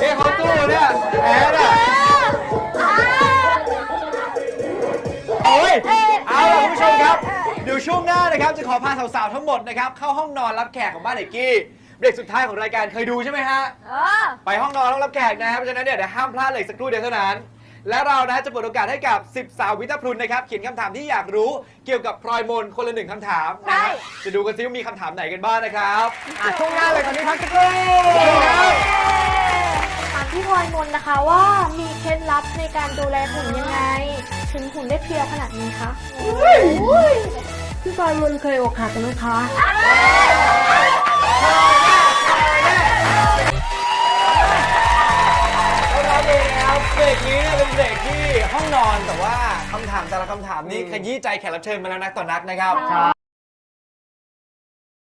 นี่เขาตู้เนี่ยแอนะโอ้ยเอาคุณผู้ชมครับเดี๋ยวช่วงหน้านะครับจะขอพาสาวๆทั้งหมดนะครับเข้าห้องนอนรับแขกของบ้านเด็กกี้เบรกสุดท้ายของรายการเคยดูใช่ไหมฮะไปห้องนอนต้องรับแขกนะครับเพราะฉะนั้นเนี่ยเดี๋ยวห้ามพลาดเลยสักครู่เดียวเท่านั้น และเรานะฮะจะเปิดโอกาสให้กับ 10 สาววิทยาพลุนนะครับ เขียนคำถามที่อยากรู้เกี่ยวกับพลอยมนคนละหนึ่งคำถามนะฮะจะดูกันซิว่ามีคำถามไหนกันบ้างนะครับอะช่วงหน้าเลยตอนนี้พักสักครู่ครับถามพี่พลอยมนนะคะว่ามีเคล็ดลับในการดูแลหุ่นยังไง ถึงหุ่นได้เพรียวขนาดนี้คะ พี่บอลมนเคยอกหักไหมคะ เนะครับเบรกนี้เนี่ยเป็นเบรกที่ห้องนอนแต่ว่าคำถามแต่ละคำถามนี้ขยี้ใจแขกรับเชิญมาแล้วนักต่อนักนะครับ